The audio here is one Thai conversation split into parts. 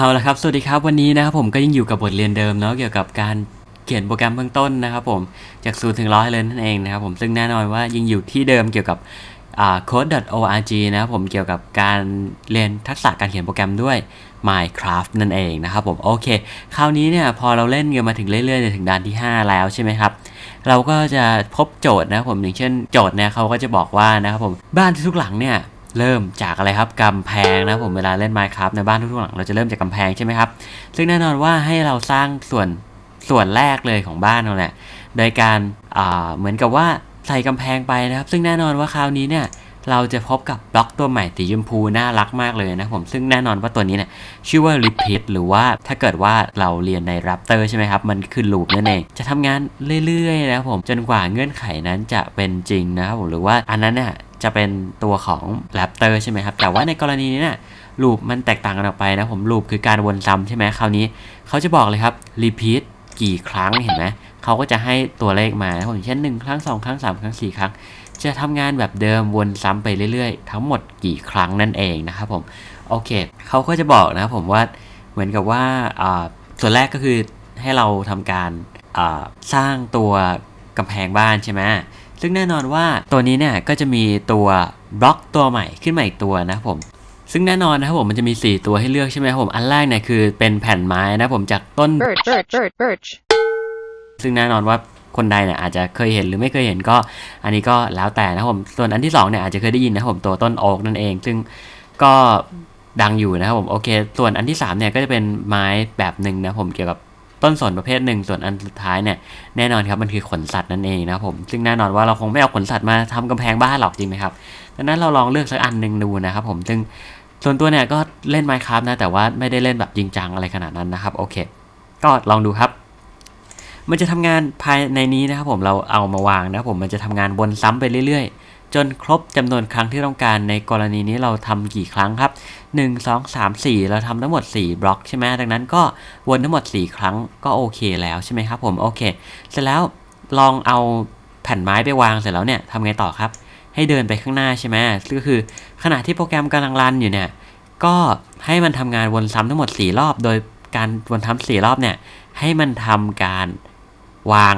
เอาละครับ สวัสดีครับวันนี้นะครับผมก็ยังอยู่กับบทเรียนเดิมเนาะเกี่ยวกับการเขียนโปรแกรมเบื้องต้นนะครับผมจากศูนย์ถึงร้อยเลยนั่นเองนะครับผมซึ่งแน่นอนว่ายังอยู่ที่เดิมเกี่ยวกับ code.org นะครับผมเกี่ยวกับการเรียนทักษะการเขียนโปรแกรมด้วย Minecraft นั่นเองนะครับผมโอเค คราวนี้เนี่ยพอเราเล่นกันมาถึงเรื่อยๆเนี่ยถึงด่านที่ 5 แล้วใช่ไหมครับ เราก็จะพบโจทย์นะครับผมอย่างเช่นโจทย์เนี่ยเขาก็จะบอกว่านะครับผมบ้านทุกหลังเนี่ย เริ่มจากอะไรครับกำแพงนะผมเวลาเล่น Minecraft ในบ้านทุกๆหลังเราจะเริ่มจากกำแพงใช่ไหมครับ ซึ่งแน่นอนว่าให้เราสร้างส่วนส่วนแรกเลยของบ้านเราเนี่ยโดยการเหมือนกับว่าใส่กำแพงไปนะครับ ซึ่งแน่นอนว่าคราวนี้เนี่ยเราจะพบกับบล็อกตัวใหม่สีชมพูน่ารักมากเลยนะผมซึ่งแน่นอนว่าตัวนี้เนี่ยชื่อว่า repeat หรือว่าถ้าเกิดว่าเราเรียนใน Raptor ใช่ไหมครับ มันคือ loop นั่นเอง จะทำงานเรื่อยๆนะครับผมจนกว่าเงื่อนไขนั้นจะเป็นจริงนะครับผมหรือว่าอันนั้นเนี่ย จะเป็นตัวของ Raptor ใช่ไหมครับ แต่ว่าในกรณีนี้เนี่ยลูปมันแตกต่างกันออกไปนะผมลูปคือการวนซ้ำใช่ไหมคราวนี้เขาจะบอกเลยครับ repeat กี่ครั้งเห็นไหมเขาก็จะให้ตัวเลขมานะผมอย่างเช่น 1 ครั้ง 2 ครั้ง 3 ครั้ง 4 ครั้ง จะทำงานแบบเดิมวนซ้ำไปเรื่อยๆ ทั้งหมดกี่ครั้งนั่นเองนะครับผมโอเคเขาก็จะบอกนะครับผมว่าเหมือนกับว่าส่วนแรกก็คือให้เราทำการสร้างตัวกำแพงบ้านใช่ไหม ซึ่งแน่นอนว่าตัวนี้เนี่ยก็จะมีตัวบล็อกตัวใหม่ขึ้นมาอีกตัวนะครับผมซึ่งแน่นอนนะครับผมมันจะมี 4 ตัวให้เลือกใช่ไหมครับผมอันแรกเนี่ยคือเป็นแผ่นไม้นะครับผมจากต้น birch, birch, birch, birch. ซึ่งแน่นอนว่าคนใดเนี่ยอาจจะเคยเห็นหรือไม่เคยเห็นก็ อันนี้ก็แล้วแต่นะครับผมส่วนอันที่2เนี่ยอาจจะเคยได้ยินนะครับผมตัวต้นโอ๊กนั่นเอง ซึ่งก็ดังอยู่นะครับผมโอเค ส่วนอันที่3เนี่ยก็จะเป็นไม้แบบหนึ่งนะผมเกี่ยวกับ ต้นสนประเภทหนึ่งส่วนอันสุดท้ายเนี่ยแน่นอนครับมันคือขนสัตว์นั่นเองนะครับผมซึ่งแน่นอนว่าเราคงไม่เอาขนสัตว์มาทำกำแพงบ้านหรอกจริงไหมครับดังนั้นเราลองเลือกสักอันหนึ่งดูนะครับผมซึ่งส่วนตัวเนี่ยก็เล่น Minecraft นะแต่ว่าไม่ได้เล่นแบบจริงจังอะไรขนาดนั้นนะครับโอเค ก็ลองดูครับ มันจะทำงานภายในนี้นะครับผมเราเอามาวางนะครับผมมันจะทำงานวนซ้ำไปเรื่อยๆ จนครบจำนวนครั้งที่ต้องการในกรณีนี้เราทำกี่ครั้งครับ 1 2 3 4 เราทำทั้งหมด 4 บล็อกใช่ไหมดังนั้นก็วนทั้งหมด 4 ครั้งก็โอเคแล้วใช่ไหมครับผมโอเค เสร็จแล้วลองเอาแผ่นไม้ไปวางเสร็จแล้วเนี่ยทำไงต่อครับ ให้เดินไปข้างหน้าใช่ไหมก็คือขณะที่โปรแกรมกำลังรันอยู่เนี่ยก็ให้มันทำงานวนซ้ำทั้งหมด 4 รอบ โดยการวนซ้ำ4รอบเนี่ยให้มันทำการวาง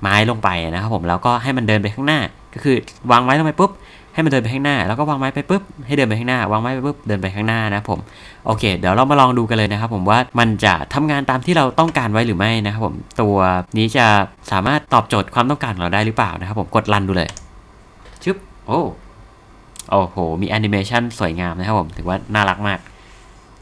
ไม้ลงไปนะครับผมแล้วก็ให้มันเดินไปข้างหน้า ก็คือวางไม้ลงไปปุ๊บให้มันเดินไปข้างหน้า แล้วก็วางไม้ไปปุ๊บให้เดินไปข้างหน้าวางไม้ไปปุ๊บเดินไปข้างหน้านะครับผมโอเค เดี๋ยวเรามาลองดูกันเลยนะครับผมว่ามันจะทำงานตามที่เราต้องการไว้หรือไม่นะครับผมตัวนี้จะสามารถตอบโจทย์ความต้องการของเราได้หรือเปล่านะครับผมกดรันดูเลยชึบโอ้โอ้โห มีแอนิเมชันสวยงามนะครับผมถือว่าน่ารักมาก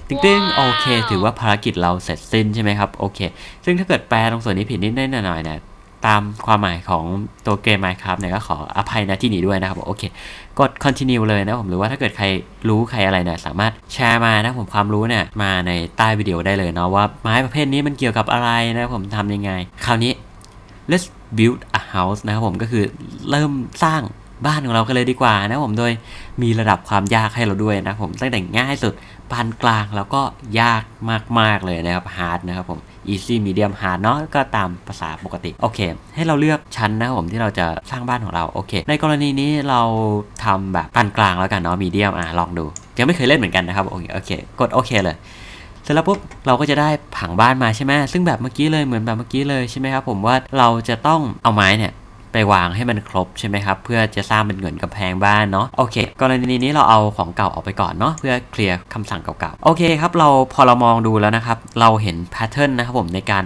ติ๊งติ๊งโอเค ถือว่าภารกิจเราเสร็จสิ้นใช่ไหมครับโอเค ซึ่งถ้าเกิดแปลตรงส่วนนี้ผิดนิดหน่อยๆเนี่ย ตามความหมายของตัวเกม Minecraft เนี่ยก็ขออภัยนะที่นี้ด้วยนะครับโอเค กด continue เลยนะผมหรือว่าถ้าเกิดใครรู้ใครอะไรเนี่ยสามารถแชร์มานะผมความรู้เนี่ยมาในใต้วิดีโอได้เลยเนาะว่าไม้ประเภทนี้มันเกี่ยวกับอะไรนะผมทำยังไง คราวนี้ let's build a house นะครับผมก็คือเริ่มสร้างบ้านของเรากันเลยดีกว่านะผมโดยมีระดับความยากให้เราด้วยนะผมตั้งแต่ง่ายสุด ปานกลางแล้วก็ยากมาก ๆ เลยนะครับ hard นะครับผม easy medium hard เนาะก็ตามภาษาปกติ โอเค ให้เราเลือกชั้นนะครับผมที่เราจะสร้างบ้านของเราโอเค ในกรณีนี้เราทำแบบปานกลางแล้วกันเนาะ medium อะลองดูยังไม่เคยเล่นเหมือนกันนะครับโอเคโอเคกดโอเคเลยเสร็จแล้วปุ๊บเราก็จะได้ผังบ้านมาใช่ไหมซึ่งแบบเมื่อกี้เลยเหมือนแบบเมื่อกี้เลยใช่ไหมครับผมว่าเราจะต้องเอาไม้เนี่ย ไปวางให้มันครบใช่ไหมครับ เพื่อจะสร้างเป็นเหมือนกำแพงบ้านเนาะโอเค กรณีนี้เราเอาของเก่าออกไปก่อนเนาะเพื่อเคลียร์คำสั่งเก่าๆโอเคครับเราพอเรามองดูแล้วนะครับ เราเห็นแพทเทิร์นนะครับผมในการ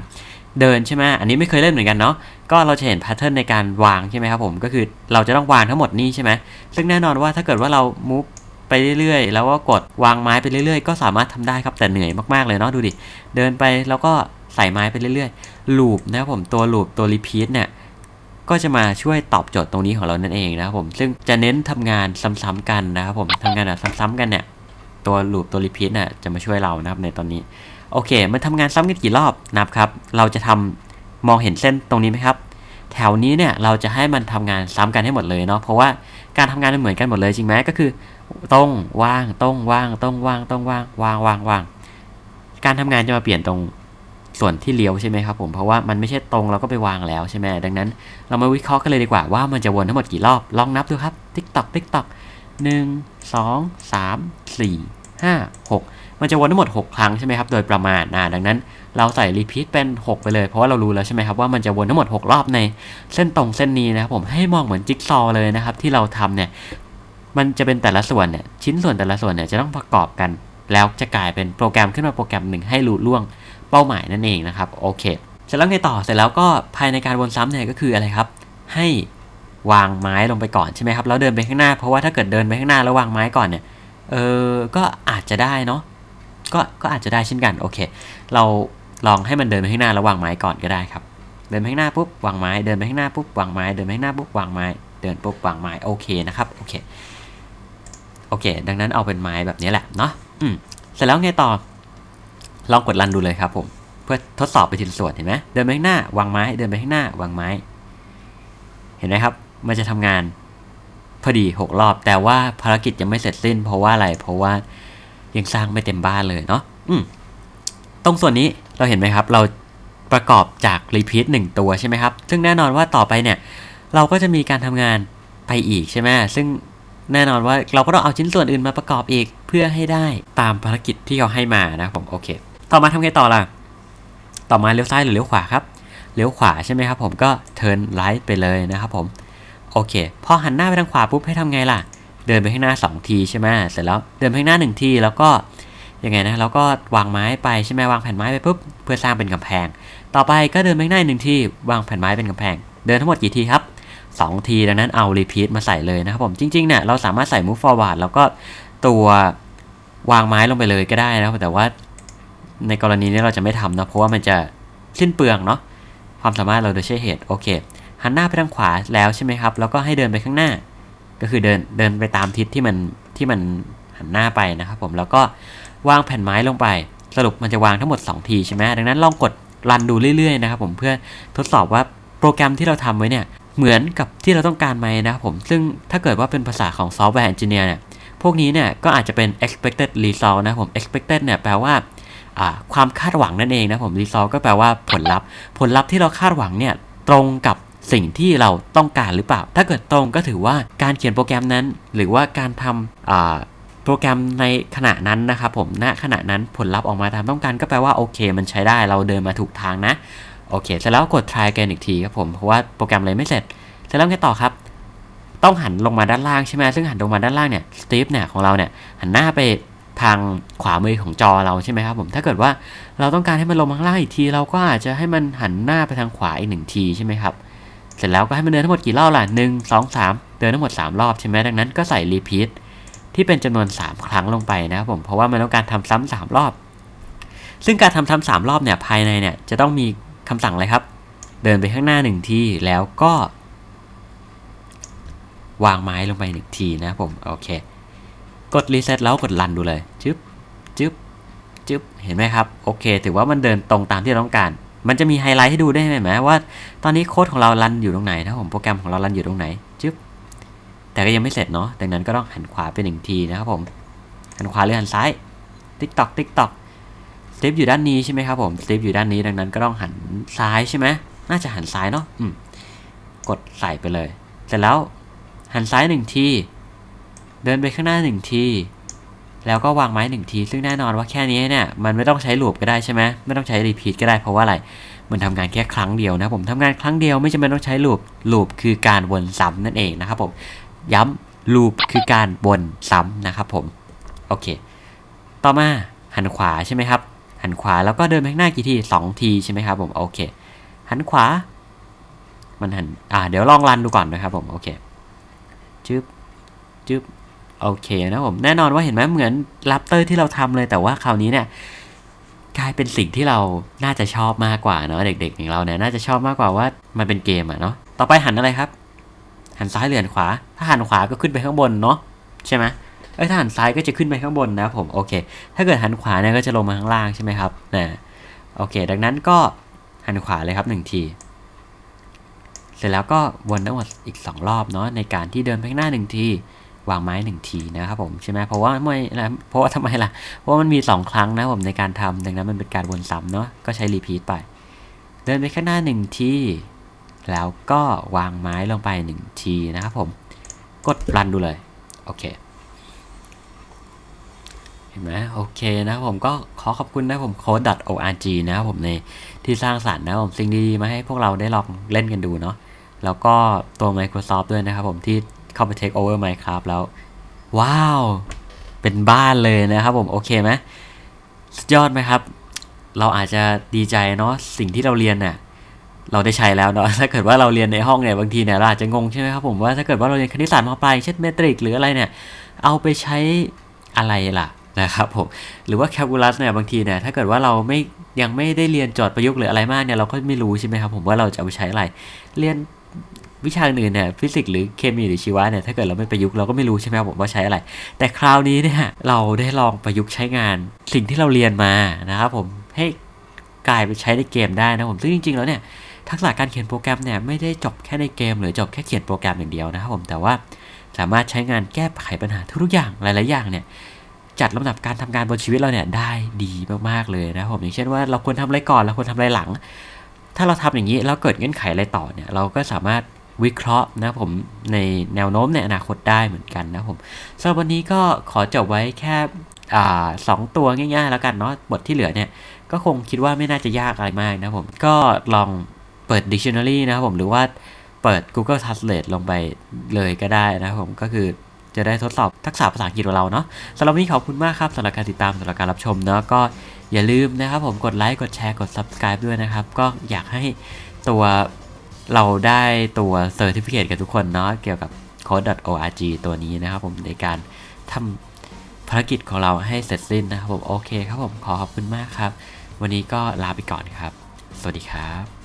เดินใช่ไหมอันนี้ไม่เคยเล่นเหมือนกันเนาะก็เราจะเห็นแพทเทิร์นในการวางใช่ไหมครับผมก็คือเราจะต้องวางทั้งหมดนี่ใช่ไหมซึ่งแน่นอนว่าถ้าเกิดว่าเรา move ไปเรื่อยๆ แล้วก็กดวางไม้ไปเรื่อยๆ ก็สามารถทำได้ครับแต่เหนื่อยมากๆเลยเนาะดูดิ เดินไปแล้วก็ใส่ไม้ไปเรื่อยๆลูปนะครับผมตัวลูปตัวรีพีทเนี่ย ก็จะมาช่วยตอบโจทย์ตรงนี้ของเรานั่นเองนะครับผม ซึ่งจะเน้นทำงานซ้ำๆกันนะครับผมทำงานแบบซ้ำๆกันเนี่ย ตัวลูปตัวรีพีทเนี่ยจะมาช่วยเรานะครับในตอนนี้ โอเค มันทำงานซ้ำกันกี่รอบนับครับ เราจะทำมองเห็นเส้นตรงนี้ไหมครับ แถวนี้เนี่ยเราจะให้มันทำงานซ้ำกันให้หมดเลยเนาะ เพราะว่าการทำงานมันเหมือนกันหมดเลยจริงไหมก็คือตรงว่างตรงว่างตรงว่างตรงว่างว่างว่างว่างการทำงานจะมาเปลี่ยนตรง ส่วนที่เลี้ยวใช่ไหมครับผมเพราะว่ามันไม่ใช่ตรงเราก็ไปวางแล้วใช่ไหมดังนั้น เรามาวิเคราะห์กันเลยดีกว่าว่ามันจะวนทั้งหมดกี่รอบลองนับดูครับติ๊กตอกติ๊กตอกหนึ่งสองสามสี่ห้าหกมันจะวนทั้งหมด 6 ครั้งใช่ไหมครับ โดยประมาณนะดังนั้น เราใส่รีพีทเป็น 6 ไปเลย เพราะว่าเรารู้แล้วใช่ไหมครับว่ามันจะวนทั้งหมด 6 รอบในเส้นตรงเส้นนี้นะครับผมให้มองเหมือนจิ๊กซอว์เลยนะครับ ที่เราทำเนี่ย มันจะเป็นแต่ละส่วนเนี่ย ชิ้นส่วนแต่ละส่วนเนี่ยจะต้องประกอบกัน แล้วจะกลายเป็นโปรแกรมขึ้นมาโปรแกรมหนึ่งให้รู้ล่วง เป้าหมายนั่นเองนะครับโอเคเสร็จแล้วไงต่อเสร็จแล้วก็ภายในการวนซ้ำเนี่ยก็คืออะไรครับ ให้วางไม้ลงไปก่อนใช่ไหมครับแล้วเดินไปข้างหน้าเพราะว่าถ้าเกิดเดินไปข้างหน้าแล้ววางไม้ก่อนเนี่ยเออก็อาจจะได้เนาะก็ก็อาจจะได้เช่นกันโอเค เราลองให้มันเดินไปข้างหน้าแล้ววางไม้ก่อนก็ได้ครับ เดินไปข้างหน้าปุ๊บวางไม้เดินไปข้างหน้าปุ๊บวางไม้เดินไปข้างหน้าปุ๊บวางไม้เดินปุ๊บวางไม้โอเคนะครับโอเคโอเค ดังนั้นเอาเป็นไม้แบบนี้แหละเนาะอืมเสร็จแล้วไงต่อ ลองกดรันดูเลยครับผม เพื่อทดสอบไปทีละส่วนเห็นไหมเดินไปข้างหน้าวางไม้ เดินไปข้างหน้าวางไม้ เห็นไหมครับ มันจะทำงานพอดีหกรอบ แต่ว่าภารกิจยังไม่เสร็จสิ้น เพราะว่าอะไร เพราะว่ายังสร้างไม่เต็มบ้านเลยเนาะอืมตรงส่วนนี้เราเห็นไหมครับ เราประกอบจากรีพีทหนึ่งตัวใช่ไหมครับ ซึ่งแน่นอนว่าต่อไปเนี่ย เราก็จะมีการทำงานไปอีกใช่ไหมซึ่งแน่นอนว่าเราก็ต้องเอาชิ้นส่วนอื่นมาประกอบอีกเพื่อให้ได้ตามภารกิจที่เขาให้มานะผมโอเค ต่อมาทำไงต่อล่ะ ต่อมาเลี้ยวซ้ายหรือเลี้ยวขวาครับ เลี้ยวขวาใช่ไหมครับผมก็เทิร์นไลท์ไปเลยนะครับผม โอเค พอหันหน้าไปทางขวาปุ๊บให้ทำไงล่ะ เดินไปข้างหน้า 2 ทีใช่ไหมเสร็จแล้วเดินไปข้างหน้า 1 ทีแล้วก็ยังไงนะแล้วก็วางไม้ไปใช่ไหมวางแผ่นไม้ไปปุ๊บเพื่อสร้างเป็นกำแพง ต่อไปก็เดินไปข้างหน้าหนึ่งทีวางแผ่นไม้เป็นกำแพง เดินทั้งหมดกี่ทีครับ 2 ทีดังนั้นเอารีพีทมาใส่เลยนะครับผมจริงๆเนี่ยเราสามารถใส่ move forward แล้วก็ตัววางไม้ลงไปเลยก็ได้นะครับแต่ว่า ในกรณีนี้เราจะไม่ทำนะเพราะว่ามันจะสิ้นเปลืองเนาะความสามารถเราโดยใช้เหตุโอเคหันหน้าไปทางขวาแล้วใช่ไหมครับ แล้วก็ให้เดินไปข้างหน้า ก็คือเดินเดินไปตามทิศที่มันที่มันหันหน้าไปนะครับผมแล้วก็วางแผ่นไม้ลงไป สรุปมันจะวางทั้งหมด 2 ทีใช่ไหมดังนั้นลองกดรันดูเรื่อยๆนะครับผมเพื่อทดสอบว่าโปรแกรมที่เราทำไว้เนี่ยเหมือนกับที่เราต้องการไหมนะครับผมซึ่งถ้าเกิดว่าเป็นภาษาของซอฟต์แวร์เอนจิเนียร์เนี่ยพวกนี้เนี่ยก็อาจจะเป็น expected result นะครับผม expected เนี่ยแปลว่า ความคาดหวังนั่นเองนะผม result ก็แปลว่าผลลัพธ์ ผลลัพธ์ที่เราคาดหวังเนี่ยตรงกับสิ่งที่เราต้องการหรือเปล่า ถ้าเกิดตรงก็ถือว่าการเขียนโปรแกรมนั้น หรือว่าการทำโปรแกรมในขณะนั้นนะครับผม ณ ขณะนั้นผลลัพธ์ออกมาตามต้องการก็แปลว่าโอเค มันใช้ได้ เราเดินมาถูกทางนะ โอเค เสร็จแล้วกด try again อีกทีครับผม เพราะว่าโปรแกรมอะไรไม่เสร็จ เสร็จแล้วไงต่อครับ ต้องหันลงมาด้านล่างใช่ไหมซึ่งหันลงมาด้านล่างเนี่ย สตีฟเนี่ยของเราเนี่ยหันหน้าไป ทางขวามือของจอเราใช่ไหมครับผมถ้าเกิดว่าเราต้องการให้มันลงข้างล่างอีกที เราก็อาจจะให้มันหันหน้าไปทางขวาอีกหนึ่งทีใช่ไหมครับเสร็จแล้วก็ให้มันเดินทั้งหมดกี่รอบล่ะหนึ่งสองสามเดินทั้งหมด 3 รอบใช่ไหมดังนั้นก็ใส่รีพีทที่เป็นจำนวน 3 ครั้งลงไปนะครับผมเพราะว่ามันต้องการทำซ้ำสามรอบ ซึ่งการทำซ้ำสามรอบเนี่ยภายในเนี่ยจะต้องมีคำสั่งอะไรครับ เดินไปข้างหน้าหนึ่งทีแล้วก็ วางไม้ลงไปหนึ่งทีนะครับผมโอเค กดรีเซ็ตแล้วกดรันดูเลยจึ๊บจึ๊บจึ๊บเห็นไหมครับ โอเค ถือว่ามันเดินตรงตามที่เราต้องการ มันจะมีไฮไลท์ให้ดูได้ไหมว่า ตอนนี้โค้ดของเรารันอยู่ตรงไหนนะครับผมโปรแกรมของเรารันอยู่ตรงไหนจึ๊บแต่ก็ยังไม่เสร็จเนาะดังนั้นก็ต้องหันขวาไปหนึ่งทีนะครับผมหันขวาหรือหันซ้ายติ๊กตอกติ๊กตอกสตีฟอยู่ด้านนี้ใช่ไหมครับผมสตีฟอยู่ด้านนี้ดังนั้นก็ต้องหันซ้ายใช่ไหมน่าจะหันซ้ายเนาะกดใส่ไปเลย เสร็จแล้วหันซ้ายหนึ่งที เดินไปข้างหน้าหนึ่งที แล้วก็วางไม้หนึ่งที ซึ่งแน่นอนว่าแค่นี้เนี่ยมันไม่ต้องใช้ลูปก็ได้ใช่ไหมไม่ต้องใช้รีพีทก็ได้เพราะว่าอะไร มันทำงานแค่ครั้งเดียวนะผมทำงานครั้งเดียวไม่จำเป็นต้องใช้ลูปลูปคือการวนซ้ำนั่นเองนะครับผมย้ำลูปคือการวนซ้ำนะครับผมโอเค ต่อมาหันขวาใช่ไหมครับ หันขวาแล้วก็เดินไปข้างหน้ากี่ทีสองทีใช่ไหมครับผมโอเค หันขวา มันหันอ่าเดี๋ยวลองรันดูก่อนนะครับผมโอเคจึ๊บจึ๊บ โอเคนะผมแน่นอนว่าเห็นไหมเหมือนลัปเตอร์ที่เราทำเลยแต่ว่าคราวนี้เนี่ยกลายเป็นสิ่งที่เราน่าจะชอบมากกว่าเนาะเด็ก ๆ อย่างเราเนี่ยน่าจะชอบมากกว่าว่ามันเป็นเกมอะเนาะต่อไปหันอะไรครับ หันซ้ายหรือหันขวา ถ้าหันขวาก็ขึ้นไปข้างบนเนาะใช่ไหมเอ้ยถ้าหันซ้ายก็จะขึ้นไปข้างบนนะผมโอเค ถ้าเกิดหันขวาเนี่ยก็จะลงมาข้างล่างใช่ไหมครับนะโอเค ดังนั้นก็หันขวาเลยครับหนึ่งทีเสร็จแล้วก็วนทั้งหมดอีก 2 รอบเนาะในการที่เดินไปข้างหน้าหนึ่งที วางไม้หนึ่งทีนะครับผมใช่ไหมเพราะว่าไม่เพราะว่าทำไมล่ะเพราะว่ามันมี 2 ครั้งนะผมในการทำดังนั้นมันเป็นการวนซ้ำเนาะก็ใช้รีพีทไป เดินไปข้างหน้าหนึ่งทีแล้วก็วางไม้ลงไปหนึ่งทีนะครับผมกดรันดูเลยโอเคเห็นไหมโอเคนะครับผมก็ขอขอบคุณนะครับผม code.org นะครับผมในที่สร้างสรรค์นะผมสิ่งดีๆมาให้พวกเราได้ลองเล่นกันดูเนาะแล้วก็ตัว Microsoft ด้วยนะครับผมที่ เข้าไป take over Minecraft แล้ว ว้าว เป็นบ้านเลยนะครับผม โอเคไหมสุดยอดไหมครับ เราอาจจะดีใจเนาะสิ่งที่เราเรียนน่ะเราได้ใช้แล้วเนาะถ้าเกิดว่าเราเรียนในห้องเนี่ยบางทีเนี่ยเราอาจจะงงใช่ไหมครับผมว่าถ้าเกิดว่าเราเรียนคณิตศาสตร์มาปลายเช่นเมตริกหรืออะไรเนี่ยเอาไปใช้อะไรล่ะนะครับผมหรือว่าแคลคูลัสเนี่ยบางทีเนี่ยถ้าเกิดว่าเราไม่ยังไม่ได้เรียนจทย์ประยุกต์หรืออะไรมากเนี่ยเราก็ไม่รู้ใช่ไหมครับผมว่าเราจะเอาไปใช้อะไร เรียน วิชาอื่นเนี่ยฟิสิกส์หรือเคมีหรือชีวะเนี่ยถ้าเกิดเราไม่ประยุกต์เราก็ไม่รู้ใช่ไหมครับผมว่าใช้อะไร แต่คราวนี้เนี่ยเราได้ลองประยุกต์ใช้งานสิ่งที่เราเรียนมานะครับผมให้กลายไปใช้ในเกมได้นะผมซึ่งจริง ๆ แล้วเนี่ยทักษะการเขียนโปรแกรมเนี่ยไม่ได้จบแค่ในเกม หรือจบแค่เขียนโปรแกรมอย่างเดียวนะครับผมแต่ว่าสามารถใช้งานแก้ไขปัญหาทุกอย่างหลายๆอย่างเนี่ยจัดลำดับการทำงานบนชีวิตเราเนี่ยได้ดีมากๆเลยนะครับผมอย่างเช่นว่าเราควรทำอะไรก่อนเราควรทำอะไรหลัง ถ้าเราทำอย่างนี้แล้วเกิดเงื่อนไขอะไรต่อเนี่ยเราก็สามารถ วิเคราะห์นะผมในแนวโน้มในอนาคตได้เหมือนกันนะผมสำหรับวันนี้ก็ขอจบไว้แค่สองตัวง่ายๆ แล้วกันเนาะบทที่เหลือเนี่ยก็คงคิดว่าไม่น่าจะยากอะไรมากนะผม ก็ลองเปิด dictionary นะครับผมหรือว่าเปิด Google Translate ลงไปเลยก็ได้นะครับผมก็คือจะได้ทดสอบทักษะภาษาอังกฤษของเราเนาะสำหรับวันนี้ขอบคุณมากครับสำหรับการติดตามสำหรับการรับชมเนาะก็อย่าลืมนะครับผมกดไลค์กดแชร์กด Subscribe ด้วยนะครับ ก็อยากให้ตัว เราได้ตัวเซอร์ติฟิเคตกับทุกคนเนาะเกี่ยวกับ code.org ตัวนี้นะครับผมในการทำภารกิจของเราให้เสร็จสิ้นนะครับผมโอเคครับผมขอขอบคุณมากครับ วันนี้ก็ลาไปก่อนครับ สวัสดีครับ